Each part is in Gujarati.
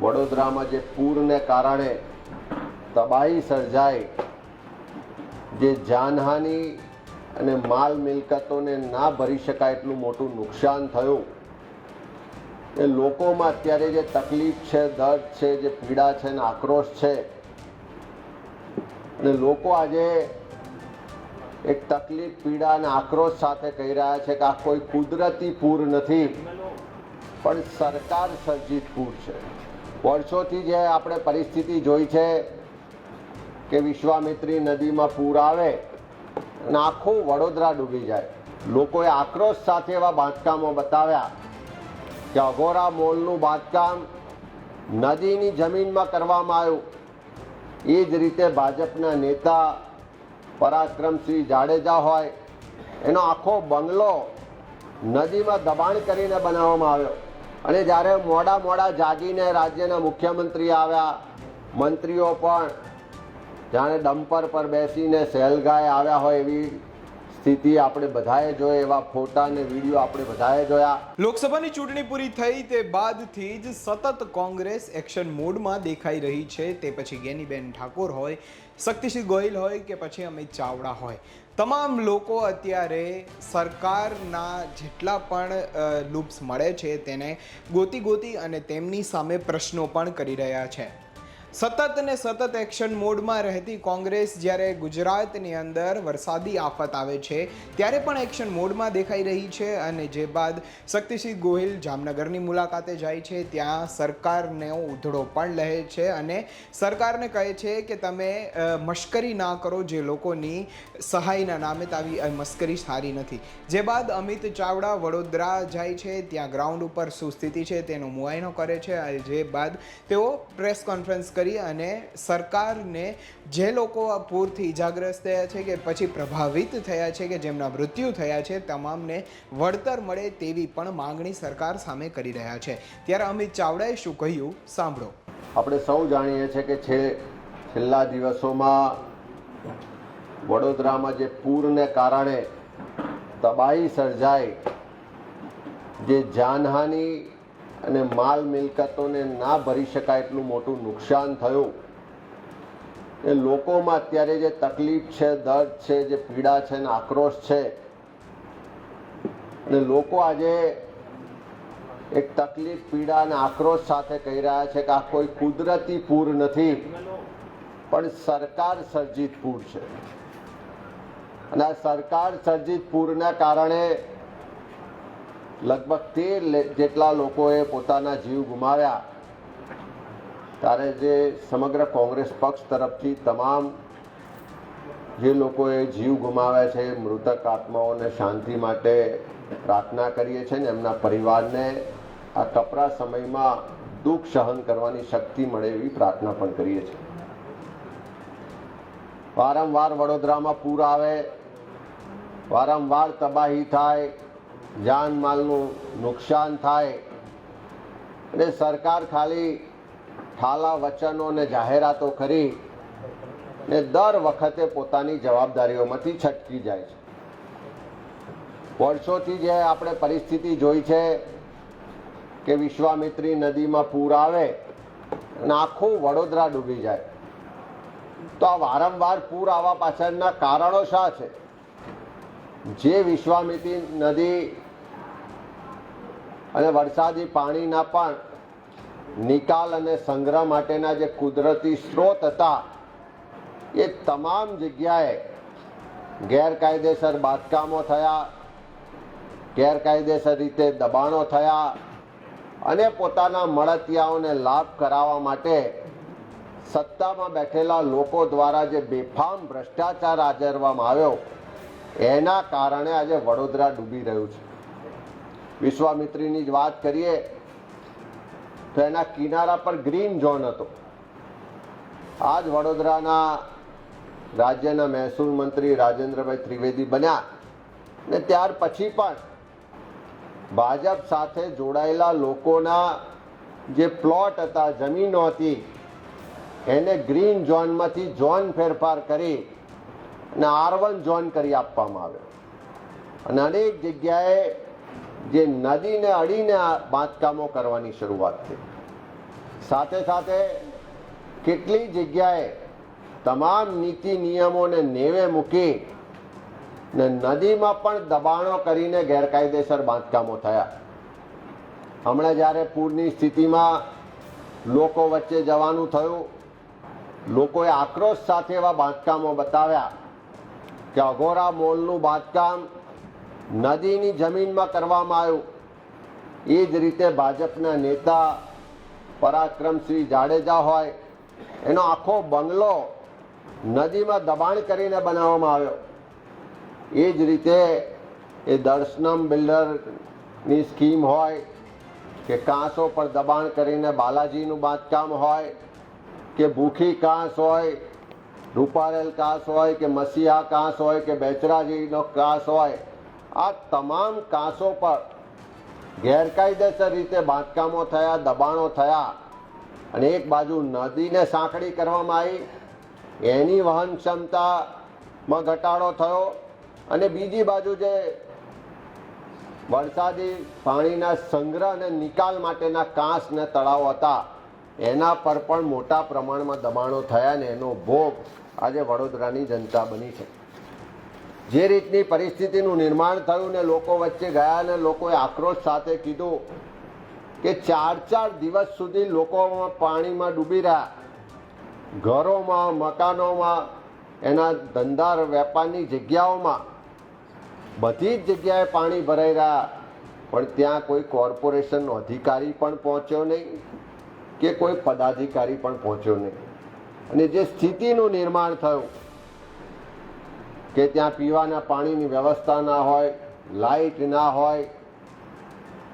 વડોદરામાં જે પૂરને કારણે તબાહી સર્જાઈ જે જાનહાનિ અને માલ મિલકતોને ના ભરી શકાય એટલું મોટું નુકસાન થયું. એ લોકોમાં અત્યારે જે તકલીફ છે, દર્દ છે, જે પીડા છે ને આક્રોશ છે, અને લોકો આજે એક તકલીફ, પીડા અને આક્રોશ સાથે કહી રહ્યા છે કે આ કોઈ કુદરતી પૂર નથી, પણ સરકાર સર્જિત પૂર છે. વર્ષોથી જે આપણે પરિસ્થિતિ જોઈ છે કે વિશ્વામિત્રી નદીમાં પૂર આવે અને આખું વડોદરા ડૂબી જાય. લોકોએ આક્રોશ સાથે એવા બાંધકામો બતાવ્યા કે અઘોરા મોલનું બાંધકામ નદીની જમીનમાં કરવામાં આવ્યું. એ જ રીતે ભાજપના નેતા પરાક્રમસિંહ જાડેજા હોય, એનો આખો બંગલો નદીમાં દબાણ કરીને બનાવવામાં આવ્યો. અને જ્યારે મોડા મોડા જાગીને રાજ્યના મુખ્યમંત્રી આવ્યા, મંત્રીઓ પણ જાણે ડમ્પર પર બેસીને સહેલગાય આવ્યા હોય એવી સ્થિતિ આપણે બધાએ જોઈ, એવા ફોટા અને વીડિયો આપણે બધાએ જોયા. લોકસભાની ચૂંટણી પૂરી થઈ તે બાદથી જ સતત કોંગ્રેસ એક્શન મોડમાં દેખાઈ રહી છે. તે પછી ગેનીબેન ઠાકોર હોય, શક્તિસિંહ ગોહિલ હોય કે પછી અમિત ચાવડા હોય. તમામ લોકો અત્યારે સરકારના જેટલા પણ લૂપ્સ મળે છે તેને ગોતી ગોતી અને તેમની સામે પ્રશ્નો પણ કરી રહ્યા છે. સતત ને સતત એક્શન મોડમાં રહેતી કોંગ્રેસ જ્યારે ગુજરાતની અંદર વરસાદી આફત આવે છે, ત્યારે પણ એક્શન મોડમાં દેખાઈ રહી છે અને જે બાદ શક્તિસિંહ ગોહિલ જામનગરની મુલાકાતે જાય છે, ત્યાં સરકારને ઉધડો પણ લહે છે અને સરકારને કહે છે કે તમે મશ્કરી ના કરો જે લોકોની સહાયના નામે તાવી આવી મશ્કરી સારી નથી. જે બાદ અમિત ચાવડા વડોદરા જાય છે, ત્યાં ગ્રાઉન્ડ ઉપર શું સ્થિતિ છે, તેનો મુઆયનો કરે છે જે બાદ તેઓ પ્રેસ કોન્ફરન્સ કરી અને સરકારને જે લોકો આ પૂરથી ઇજાગ્રસ્ત થયા છે કે પછી પ્રભાવિત થયા છે કે જેમના મૃત્યુ થયા છે, તમામને વળતર મળે તેવી પણ માંગણી સરકાર સામે કરી રહ્યા છે. ત્યારે અમિત ચાવડાએ શું કહ્યું? સાંભળો. આપણે સૌ જાણીએ છીએ કે છે, છેલ્લા દિવસોમાં વડોદરામાં જે પૂરને કારણે તબાહી સર્જાઈ, જે જાનહાનિ અને માલ મિલકતોને ના ભરી શકાય એટલું મોટું નુકસાન થયું. એ લોકોમાં અત્યારે જે તકલીફ છે, દર્દ છે, જે પીડા છે ને આક્રોશ છે અને લોકો આજે એક તકલીફ, પીડા અને આક્રોશ સાથે કહી રહ્યા છે કે આ કોઈ કુદરતી પૂર નથી, પણ સરકાર સર્જિત પૂર છે. અને આ સરકાર સર્જિત પૂરના કારણે લગભગ તેર જેટલા લોકોએ પોતાના જીવ ગુમાવ્યા. ત્યારે જે સમગ્ર કોંગ્રેસ પક્ષ તરફથી તમામ જે લોકોએ જીવ ગુમાવ્યા છે, મૃતક આત્માઓને શાંતિ માટે પ્રાર્થના કરીએ છીએ ને એમના પરિવારને આ કપરા સમયમાં દુઃખ સહન કરવાની શક્તિ મળે એવી પ્રાર્થના પણ કરીએ છીએ. વારંવાર વડોદરામાં પૂર આવે, વારંવાર તબાહી થાય જાનમાલનું નુકસાન થાય અને સરકાર ખાલી ઠાલા વચનો અને જાહેરાતો કરી ને દર વખતે પોતાની જવાબદારીઓમાંથી છટકી જાય છે. વર્ષોથી જે આપણે પરિસ્થિતિ જોઈ છે કે વિશ્વામિત્રી નદીમાં પૂર આવે અને આખું વડોદરા ડૂબી જાય, તો આ વારંવાર પૂર આવવા પાછળના કારણો શા છે? જે વિશ્વામિત્રી નદી અને વરસાદી પાણીના પણ નિકાલ અને સંગ્રહ માટેના જે કુદરતી સ્ત્રોત હતા, એ તમામ જગ્યાએ ગેરકાયદેસર બાંધકામો થયા, ગેરકાયદેસર રીતે દબાણો થયા અને પોતાના મળતિયાઓને લાભ કરાવવા માટે સત્તામાં બેઠેલા લોકો દ્વારા જે બેફામ ભ્રષ્ટાચાર આચરવામાં આવ્યો એના કારણે આજે વડોદરા ડૂબી રહ્યું છે. વિશ્વામિત્રીની જ વાત કરીએ તો એના કિનારા પર ગ્રીન ઝોન હતો. આજ વડોદરાના રાજ્યના મહેસૂલ મંત્રી રાજેન્દ્રભાઈ ત્રિવેદી બન્યા ને ત્યાર પછી પણ ભાજપ સાથે જોડાયેલા લોકોના જે પ્લોટ હતા, જમીનો હતી, એને ગ્રીન ઝોનમાંથી ઝોન ફેરફાર કરી અને આર વન ઝોન કરી આપવામાં આવ્યો અને અનેક જગ્યાએ જે નદીને અડીને બાંધકામો કરવાની શરૂઆત થઈ. સાથે સાથે કેટલી જગ્યાએ તમામ નીતિ નિયમોને નેવે મૂકી ને નદીમાં પણ દબાણો કરીને ગેરકાયદેસર બાંધકામો થયા. હમણાં જ્યારે પૂરની સ્થિતિમાં લોકો વચ્ચે જવાનું થયું, લોકોએ આક્રોશ સાથે એવા બાંધકામો બતાવ્યા. કે અઘોરા મોલનું બાંધકામ નદીની જમીનમાં કરવામાં આવ્યું. એ જ રીતે ભાજપના નેતા પરાક્રમસિંહ જાડેજા હોય, એનો આખો બંગલો નદીમાં દબાણ કરીને બનાવવામાં આવ્યો. એ જ રીતે એ દર્શનમ બિલ્ડરની સ્કીમ હોય, કે કાંસો પર દબાણ કરીને બાલાજીનું બાંધકામ હોય, કે ભૂખી કાંસ હોય રૂપારેલ કાંસ હોય કે મસીહા કાંસ હોય કે બેચરાજીનો કાંસ હોય, આ તમામ કાંસો પર ગેરકાયદેસર રીતે બાંધકામો થયા, દબાણો થયા અને એક બાજુ નદીને સાંકડી કરવામાં આવી. એની વહન ક્ષમતામાં ઘટાડો થયો અને બીજી બાજુ જે વરસાદી પાણીના સંગ્રહ અને નિકાલ માટેના કાંસ ને તળાવ હતા, એના પર પણ મોટા પ્રમાણમાં દબાણો થયા ને એનો ભોગ આજે વડોદરાની જનતા બની છે. જે રીતની પરિસ્થિતિનું નિર્માણ થયું ને લોકો વચ્ચે ગયા ને લોકોએ આક્રોશ સાથે કીધું કે ચાર ચાર દિવસ સુધી લોકોમાં પાણીમાં ડૂબી રહ્યા. ઘરોમાં, મકાનોમાં, એના ધંધા વેપારની જગ્યાઓમાં બધી જ જગ્યાએ પાણી ભરાઈ રહ્યા. પણ ત્યાં કોઈ કોર્પોરેશનનો અધિકારી પણ પહોંચ્યો નહીં કે કોઈ પદાધિકારી પણ પહોંચ્યો નહીં. અને જે સ્થિતિનું નિર્માણ થયું, કે ત્યાં પીવાના પાણીની વ્યવસ્થા ના હોય, લાઇટ ના હોય,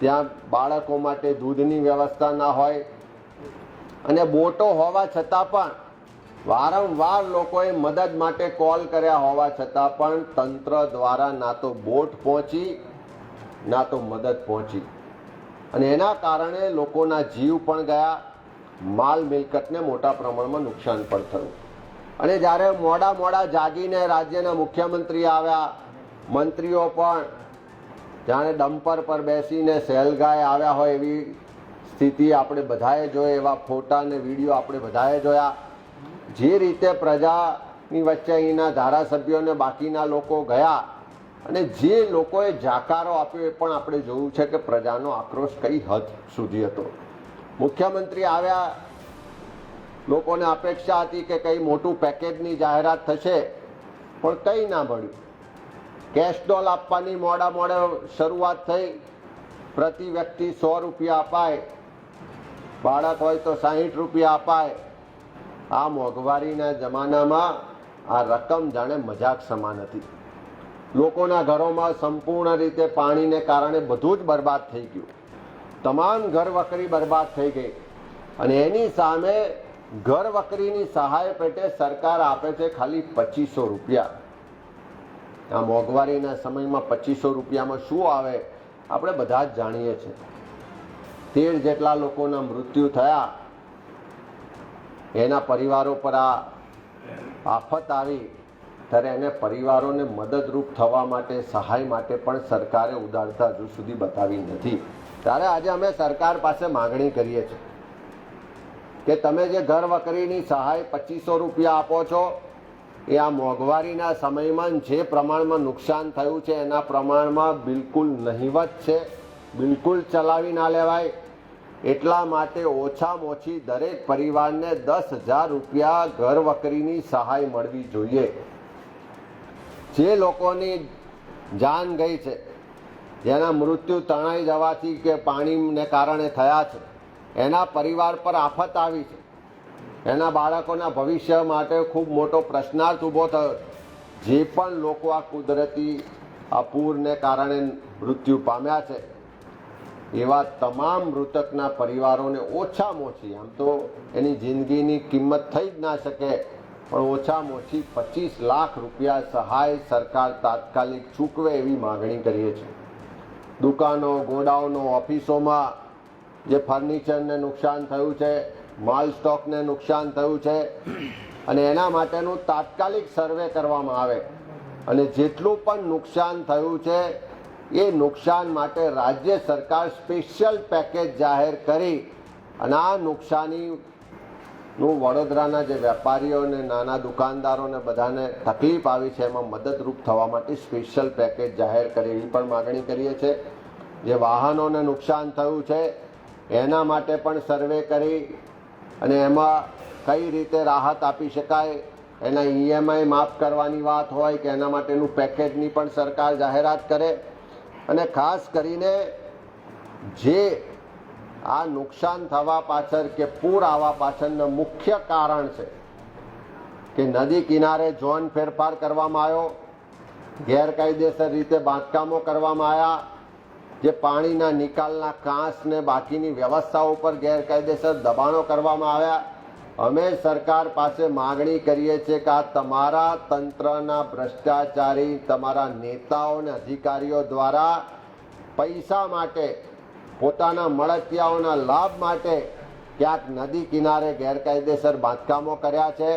ત્યાં બાળકો માટે દૂધની વ્યવસ્થા ના હોય, અને બોટો હોવા છતાં પણ વારંવાર લોકોએ મદદ માટે કોલ કર્યા હોવા છતાં પણ તંત્ર દ્વારા ના તો બોટ પહોંચી, ના તો મદદ પહોંચી. અને એના કારણે લોકોના જીવ પણ ગયા. માલ મિલકતને મોટા પ્રમાણમાં નુકસાન પણ થયું. અને જ્યારે મોડા મોડા જાગીને રાજ્યના મુખ્યમંત્રી આવ્યા, મંત્રીઓ પણ, જાણે ડમ્પર પર બેસીને સહેલગાય આવ્યા હોય એવી સ્થિતિ આપણે બધાએ જોઈ, એવા ફોટા અને વીડિયો આપણે બધાએ જોયા. જે રીતે પ્રજાની વચ્ચે અહીંના ધારાસભ્યોને બાકીના લોકો ગયા અને જે લોકોએ જાકારો આપ્યો એ પણ આપણે જોયું છે કે પ્રજાનો આક્રોશ કઈ હદ સુધી હતો. મુખ્યમંત્રી આવ્યા, લોકોને અપેક્ષા હતી કે કંઈ મોટું પેકેજની જાહેરાત થશે, પણ કંઈ ના મળ્યું. કેશ ડોલ આપવાની મોડા મોડે શરૂઆત થઈ, પ્રતિ વ્યક્તિ સો રૂપિયા અપાય, બાળક હોય તો સાહીઠ રૂપિયા અપાય. આ મોંઘવારીના જમાનામાં આ રકમ જાણે મજાક સમાન હતી. લોકોના ઘરોમાં સંપૂર્ણ રીતે પાણીને કારણે બધું જ બરબાદ થઈ ગયું. તમામ ઘર વકરી બરબાદ થઈ ગઈ. અને એની સામે ઘર વકરીની સહાય પેટે સરકાર આપે છે ખાલી પચીસો રૂપિયા. આ મોંઘવારીના સમયમાં પચીસો રૂપિયામાં શું આવે, આપણે બધા જ જાણીએ છીએ. તેર જેટલા લોકોના મૃત્યુ થયા, એના પરિવારો પર આ આફત આવી, ત્યારે એને પરિવારોને મદદરૂપ થવા માટે, સહાય માટે પણ સરકારે ઉદારતા હજુ સુધી બતાવી નથી. ત્યારે આજે અમે સરકાર પાસે માગણી કરીએ છીએ કે તમે જે ઘર વકરીની સહાય પચીસો રૂપિયા આપો છો, એ આ મોંઘવારીના સમયમાં જે પ્રમાણમાં નુકસાન થયું છે, એના પ્રમાણમાં બિલકુલ નહિવત છે, બિલકુલ ચલાવી ના લેવાય. એટલા માટે ઓછામાં ઓછી દરેક પરિવારને દસ હજાર રૂપિયા ઘર વકરીની સહાય મળવી જોઈએ. જે લોકોની જાન ગઈ છે જેના મૃત્યુ તણાઈ જવાથી કે પાણીને કારણે થયા છે. એના પરિવાર પર આફત આવી છે. એના બાળકોના ભવિષ્ય માટે ખૂબ મોટો પ્રશ્નાર્થ ઊભો થયો જે પણ લોકો આ કુદરતી આ પૂરને કારણે મૃત્યુ પામ્યા છે, એવા તમામ મૃતકના પરિવારોને ઓછામાં ઓછી, આમ તો એની જિંદગીની કિંમત થઈ જ ના શકે, પણ ઓછામાં ઓછી પચીસ લાખ રૂપિયા સહાય સરકાર તાત્કાલિક ચૂકવે એવી માગણી કરીએ છીએ. દુકાનો, ગોડાઉનો, ઓફિસોમાં જે ફર્નિચરને નુકસાન થયું છે, માલ સ્ટોકને નુકસાન થયું છે, અને એના માટેનું તાત્કાલિક સર્વે કરવામાં આવે. અને જેટલું પણ નુકસાન થયું છે, એ નુકસાન માટે રાજ્ય સરકાર સ્પેશિયલ પેકેજ જાહેર કરી અને આ નુકસાનીનું વડોદરાના જે વેપારીઓને નાના દુકાનદારોને બધાને તકલીફ આવી છે, એમાં મદદરૂપ થવા માટે સ્પેશિયલ પેકેજ જાહેર કરી એવી પણ માગણી કરીએ છીએ. જે વાહનોને નુકસાન થયું છે, એના માટે પણ સર્વે કરી અને એમાં કઈ રીતે રાહત આપી શકાય, એના ઈએમઆઈ માફ કરવાની વાત હોય કે એના માટેનું પેકેજની પણ સરકાર જાહેરાત કરે. અને ખાસ કરીને જે આ નુકસાન થવા પાછળ કે પૂર આવવા પાછળનું મુખ્ય કારણ છે કે નદી કિનારે ઝોન ફેરફાર કરવામાં આવ્યો, ગેરકાયદેસર રીતે બાંધકામો કરવામાં આવ્યા, જે પાણીના નિકાલના કાંસને બાકીની વ્યવસ્થાઓ પર ગેરકાયદેસર દબાણો કરવામાં આવ્યા. અમે સરકાર પાસે માગણી કરીએ છીએ કે આ તમારા તંત્રના ભ્રષ્ટાચારી, તમારા નેતાઓ અને અધિકારીઓ દ્વારા પૈસા માટે પોતાના મળતિયાઓના લાભ માટે ક્યાંક નદી કિનારે ગેરકાયદેસર બાંધકામો કર્યા છે.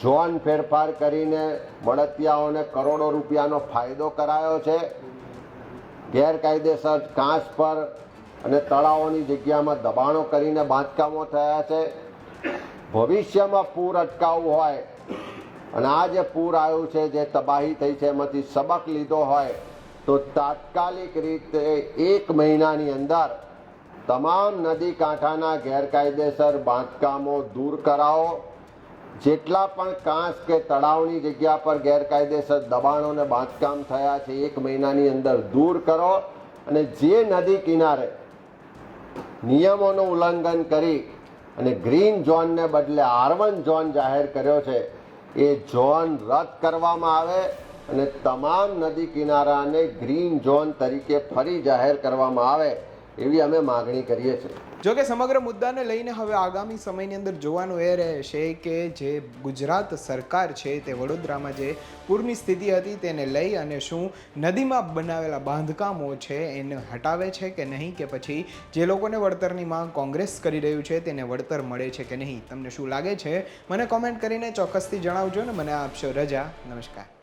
જોન ફેરફાર કરીને મળતિયાઓને કરોડો રૂપિયાનો ફાયદો કરાયો છે. ગેરકાયદેસર કાંસ પર અને તળાવોની જગ્યામાં દબાણો કરીને બાંધકામો થયા છે. ભવિષ્યમાં પૂર અટકાવવું હોય અને આ જે પૂર આવ્યું છે, જે તબાહી થઈ છે, એમાંથી સબક લીધો હોય તો તાત્કાલિક રીતે એક મહિનાની અંદર તમામ નદી કાંઠાના ગેરકાયદેસર બાંધકામો દૂર કરાવો. જેટલા પણ કાંસ કે તળાવની જગ્યા પર ગેરકાયદેસર દબાણો અને બાંધકામ થયા છે, એક મહિનાની અંદર દૂર કરો અને જે નદી કિનારે નિયમોનું ઉલ્લંઘન કરી અને ગ્રીન ઝોનને બદલે આર વન ઝોન જાહેર કર્યો છે, એ ઝોન રદ કરવામાં આવે. અને તમામ નદી કિનારાને ગ્રીન ઝોન તરીકે ફરી જાહેર કરવામાં આવે એવી અમે માગણી કરીએ છીએ. જોકે સમગ્ર મુદ્દાને લઈને હવે આગામી સમયની અંદર જોવાનું એ રહેશે કે જે ગુજરાત સરકાર છે તે વડોદરામાં જે પૂરની સ્થિતિ હતી તેને લઈ અને શું નદીમાં બનાવેલા બાંધકામો છે એને હટાવે છે કે નહીં કે પછી જે લોકોને વળતરની માંગ કોંગ્રેસ કરી રહ્યું છે તેને વળતર મળે છે કે નહીં? તમને શું લાગે છે? મને કોમેન્ટ કરીને ચોક્કસથી જણાવજો ને. મને આપશો રજા. નમસ્કાર.